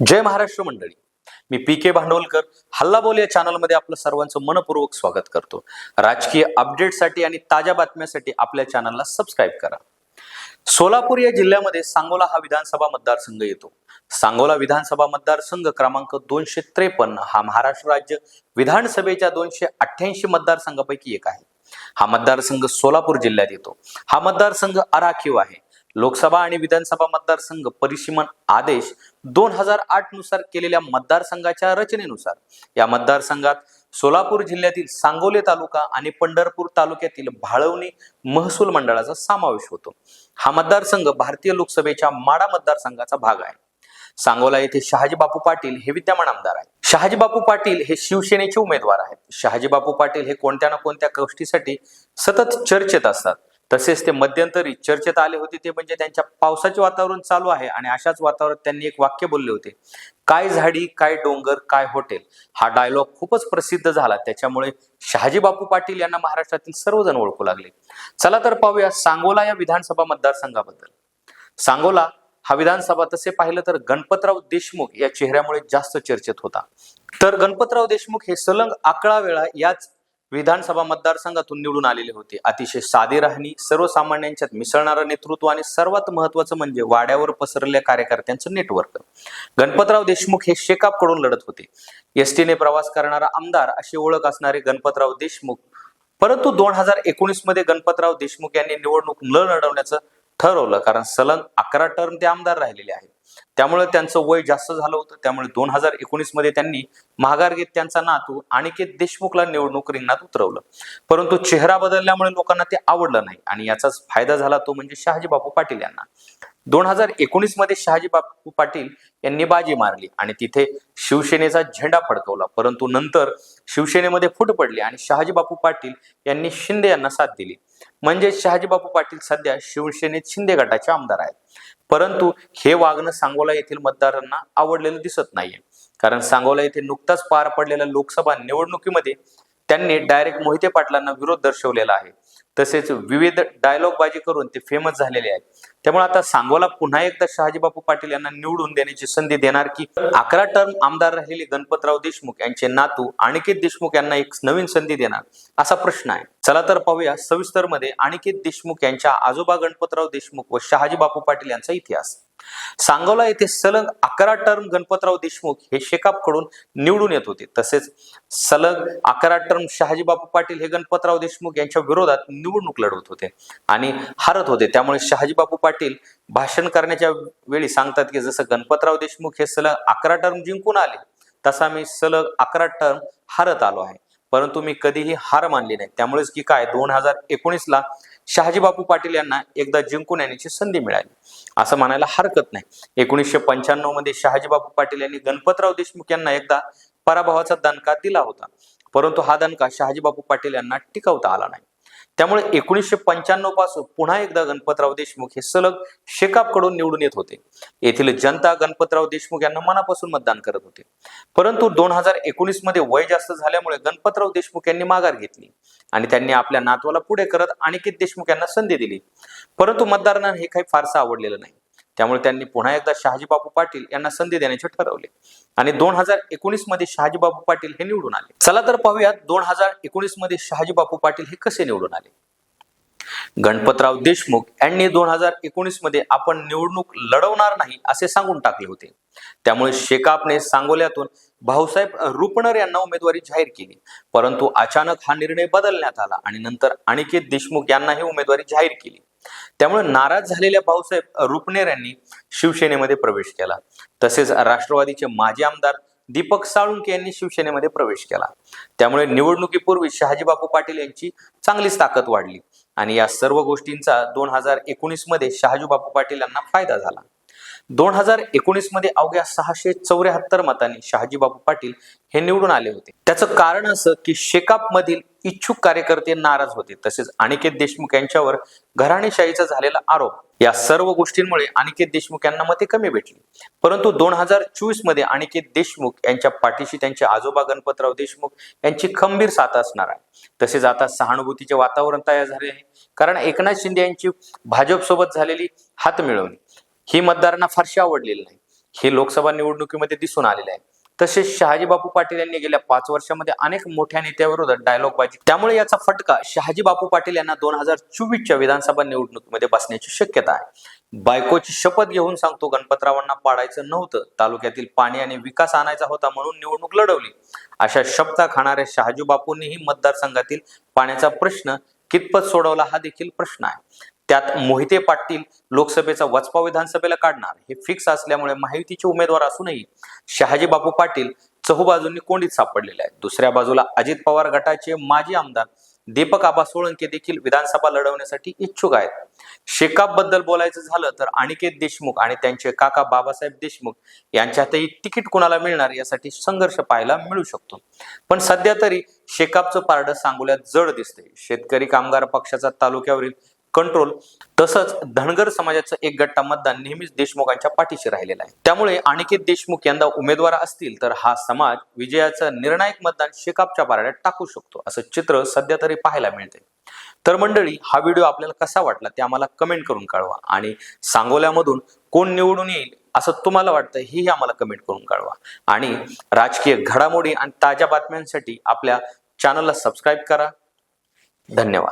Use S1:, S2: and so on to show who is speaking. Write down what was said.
S1: जय महाराष्ट्र मंडळी. मी पी के भांडवलकर हल्लाबोल या चॅनलमध्ये आपलं सर्वांचं मनपूर्वक स्वागत करतो. राजकीय अपडेटसाठी आणि ताज्या बातम्यासाठी आपल्या चॅनलला सबस्क्राईब करा. सोलापूर या जिल्ह्यामध्ये सांगोला हा विधानसभा मतदारसंघ येतो. सांगोला विधानसभा मतदारसंघ क्रमांक दोनशे त्रेपन्न हा महाराष्ट्र राज्य विधानसभेच्या दोनशे अठ्ठ्याऐंशी मतदारसंघापैकी एक आहे. हा मतदारसंघ सोलापूर जिल्ह्यात येतो. हा मतदारसंघ अराखीव आहे. लोकसभा आणि विधानसभा मतदारसंघ परिसीमन आदेश दोन हजार आठनुसार केलेल्या मतदारसंघाच्या रचनेनुसार. या मतदारसंघात सोलापूर जिल्ह्यातील सांगोले तालुका आणि पंढरपूर तालुक्यातील भाळवणी महसूल मंडळाचा समावेश होतो. हा मतदारसंघ भारतीय लोकसभेच्या माडा मतदारसंघाचा भाग आहे. सांगोला येथे शहाजीबापू पाटील हे विद्यमान आमदार आहेत. शहाजीबापू पाटील हे शिवसेनेचे उमेदवार आहेत. शहाजीबापू पाटील हे कोणत्या ना कोणत्या गोष्टीसाठी सतत चर्चेत असतात. तसेच ते मध्यंतरी चर्चेत आले होते ते म्हणजे त्यांच्या पावसाचे वातावरण चालू आहे आणि अशाच वातावरणात त्यांनी एक वाक्य बोलले होते काय झाडी काय डोंगर काय हॉटेल हा डायलॉग खूपच प्रसिद्ध झाला. त्याच्यामुळे शहाजी बापू पाटील यांना महाराष्ट्रातील सर्वजण ओळखू लागले. चला तर पाहूया सांगोला या विधानसभा मतदारसंघाबद्दल. सांगोला हा विधानसभा तसे पाहिलं तर गणपतराव देशमुख या चेहऱ्यामुळे जास्त चर्चेत होता. तर गणपतराव देशमुख हे सलंग अकरा वेळा याच विधानसभा मतदारसंघातून निवडून आलेले होते. अतिशय साधी राहणी सर्वसामान्यांच्यात मिसळणारं नेतृत्व आणि सर्वात महत्वाचं म्हणजे वाड्यावर पसरलेल्या कार्यकर्त्यांचं नेटवर्क गणपतराव देशमुख हे शेकापकडून लढत होते. एसटीने प्रवास करणारा आमदार अशी ओळख असणारे गणपतराव देशमुख. परंतु दोन हजार एकोणीसमध्ये गणपतराव देशमुख यांनी निवडणूक न लढवण्याचं ठरवलं. कारण सलग अकरा टर्म ते आमदार राहिलेले आहेत. त्यामुळे त्यांचं वय जास्त झालं होतं. त्यामुळे दोन हजार एकोणीसमध्ये त्यांनी माघार घेत त्यांचा नातू अनिकेत देशमुखला निवडणूक रिंगणात उतरवलं. परंतु चेहरा बदलल्यामुळे लोकांना ते आवडलं नाही. आणि याचाच फायदा झाला तो म्हणजे शहाजी बापू पाटील यांना. दोन हजार एकोणीसमध्ये शहाजी बापू पाटील यांनी बाजी मारली आणि तिथे शिवसेनेचा झेंडा फडकवला. परंतु नंतर शिवसेनेमध्ये फूट पडली आणि शहाजी बापू पाटील यांनी शिंदे यांना साथ दिली. म्हणजे शहाजीबापू पाटील सध्या शिवसेनेत शिंदे गटाचे आमदार आहेत. परंतु हे वागणं सांगोला येथील मतदारांना आवडलेलं दिसत नाहीये. कारण सांगोला येथे नुकताच पार पडलेल्या लोकसभा निवडणुकीमध्ये त्यांनी डायरेक्ट मोहिते पाटलांना विरोध दर्शवलेला आहे. तसेच विविध डायलॉगबाजी करून ते फेमस झालेले आहेत. त्यामुळे आता सांगोला पुन्हा एकदा शहाजीबापू पाटील यांना निवडून देण्याची संधी देणार की अकरा टर्म आमदार राहिलेले गणपतराव देशमुख यांचे नातू अनिकेत देशमुख यांना एक नवीन संधी देणार असा प्रश्न आहे. चला तर पाहूया सविस्तरमध्ये अनिकेत देशमुख यांच्या आजोबा गणपतराव देशमुख व शहाजी बापू पाटील यांचा इतिहास. सांगोला येथे सलग अकरा टर्म गणपतराव देशमुख हे शेकापकडून निवडून येत होते. तसेच सलग अकरा टर्म शहाजी बापू पाटील हे गणपतराव देशमुख यांच्या विरोधात निवडणूक लढवत होते आणि हारत होते. त्यामुळे शहाजी बापू पाटील भाषण करण्याच्या वेळी सांगतात की जसं गणपतराव देशमुख हे सलग अकरा टर्म जिंकून आले तसा मी सलग अकरा टर्म हारत आलो आहे. परंतु मी कधीही हार मानली नाही. त्यामुळेच की काय दोन हजार एकोणीस ला शहाजी बापू पाटील यांना एकदा जिंकून येण्याची संधी मिळाली. असं म्हणायला हरकत नाही. एकोणीसशे पंच्याण्णवमध्ये शहाजी बापू पाटील यांनी गणपतराव देशमुख यांना एकदा पराभवाचा दणका दिला होता. परंतु हा दणका शहाजी बापू पाटील यांना टिकवता आला नाही. त्यामुळे एकोणीसशे पंच्याण्णवपासून पुन्हा एकदा गणपतराव देशमुख हे सलग शेकापकडून निवडून येत होते. येथील जनता गणपतराव देशमुख यांना मनापासून मतदान करत होते. परंतु दोन हजार एकोणीसमध्ये वय जास्त झाल्यामुळे गणपतराव देशमुख यांनी माघार घेतली आणि त्यांनी आपल्या नातवाला पुढे करत अनिकेत देशमुख यांना संधी दिली. परंतु मतदारांना हे काही फारसं आवडलेलं नाही. त्यामुळे त्यांनी पुन्हा एकदा शहाजीबाबू पाटील यांना संधी देण्याचे ठरवले. आणि दोन हजार एकोणीसमध्ये शहाजीबाबू पाटील हे निवडून आले. चला तर पाहूयात दोन हजार एकोणीसमध्ये शहाजीबापू पाटील हे कसे निवडून आले. गणपतराव देशमुख यांनी दोन हजार एकोणीसमध्ये आपण निवडणूक लढवणार नाही असे सांगून टाकले होते. त्यामुळे शेकापने सांगोल्यातून भाऊसाहेब रुपणर यांना उमेदवारी जाहीर केली. परंतु अचानक हा निर्णय बदलण्यात आला आणि नंतर अनिकेत देशमुख यांनाही उमेदवारी जाहीर केली. त्यामुळे नाराज झालेल्या भाऊसाहेब रुपनेर यांनी शिवसेनेमध्ये प्रवेश केला. तसेच राष्ट्रवादीचे माजी आमदार दीपक साळुंके यांनी शिवसेनेमध्ये प्रवेश केला. त्यामुळे निवडणुकीपूर्वी शहाजीबापू पाटील यांची चांगलीच ताकद वाढली. आणि या सर्व गोष्टींचा दोन हजार एकोणीसमध्ये शहाजीबापू पाटील यांना फायदा झाला. दोन हजार एकोणीसमध्ये अवघ्या सहाशे चौऱ्याहत्तर मतांनी शहाजीबाबू पाटील हे निवडून आले होते. त्याचं कारण असं की शेकाप मधील इच्छुक कार्यकर्ते नाराज होते. तसेच अनिकेत देशमुख यांच्यावर घराणेशाहीचा झालेला आरोप या सर्व गोष्टींमुळे अनिकेत देशमुख यांना मते कमी भेटली. परंतु दोन हजार चोवीसमध्ये अनिकेत देशमुख यांच्या पाठीशी त्यांचे आजोबा गणपतराव देशमुख यांची खंबीर साथ असणार आहे. तसेच आता सहानुभूतीचे वातावरण तयार झाले आहे. कारण एकनाथ शिंदे यांची भाजप सोबत झालेली हात मिळवणी ही मतदारांना फारशी आवडलेली नाही. हे लोकसभा निवडणुकीमध्ये दिसून आलेले आहे. तसेच शहाजी बापू पाटील यांनी गेल्या पाच वर्षामध्ये अनेक मोठ्या नेत्याविरोधात डायलॉग बाजी त्यामुळे याचा फटका शहाजी बापू पाटील यांना दोन हजार चोवीसच्या विधानसभा निवडणुकीमध्ये बसण्याची शक्यता आहे. बायकोची शपथ घेऊन सांगतो गणपतरावांना पाडायचं नव्हतं. तालुक्यातील पाणी आणि विकास आणायचा होता म्हणून निवडणूक लढवली. अशा शब्दा खाणाऱ्या शहाजी बापूंनीही मतदारसंघातील पाण्याचा प्रश्न कितपत सोडवला हा देखील प्रश्न आहे. त्यात मोहिते पाटील लोकसभेचा वचपा विधानसभेला काढणार. हे फिक्स असल्यामुळे महायुतीचे उमेदवार असूनही शहाजी बापू पाटील चहूबाजूंनी कोंडीत सापडलेले आहेत. दुसऱ्या बाजूला अजित पवार गटाचे माजी आमदार दीपक आबा सोळंके देखील विधानसभा लढवण्यासाठी इच्छुक आहेत. शेकापबद्दल बोलायचं झालं तर अनिकेत देशमुख आणि त्यांचे काका बाबासाहेब देशमुख यांच्यातही तिकीट कुणाला मिळणार यासाठी संघर्ष पाहायला मिळू शकतो. पण सध्या तरी शेकापचं पारडं सांगोल्यात जड दिसते शेतकरी कामगार पक्षाचा तालुक्यावरील कंट्रोल तसंच धनगर समाजाचं एक गट्टा मतदान नेहमीच देशमुखांच्या पाठीशी राहिलेला आहे. त्यामुळे अनिकेत देशमुख यंदा उमेदवार असतील तर हा समाज विजयाचं निर्णायक मतदान शेकापच्या पारड्यात टाकू शकतो असं चित्र सध्या तरी पाहायला मिळते तर मंडळी हा व्हिडिओ आपल्याला कसा वाटला ते आम्हाला कमेंट करून कळवा आणि सांगोल्यामधून कोण निवडून येईल असं तुम्हाला वाटतं हेही आम्हाला कमेंट करून कळवा. आणि राजकीय घडामोडी आणि ताज्या बातम्यांसाठी आपल्या चॅनलला सबस्क्राईब करा. धन्यवाद.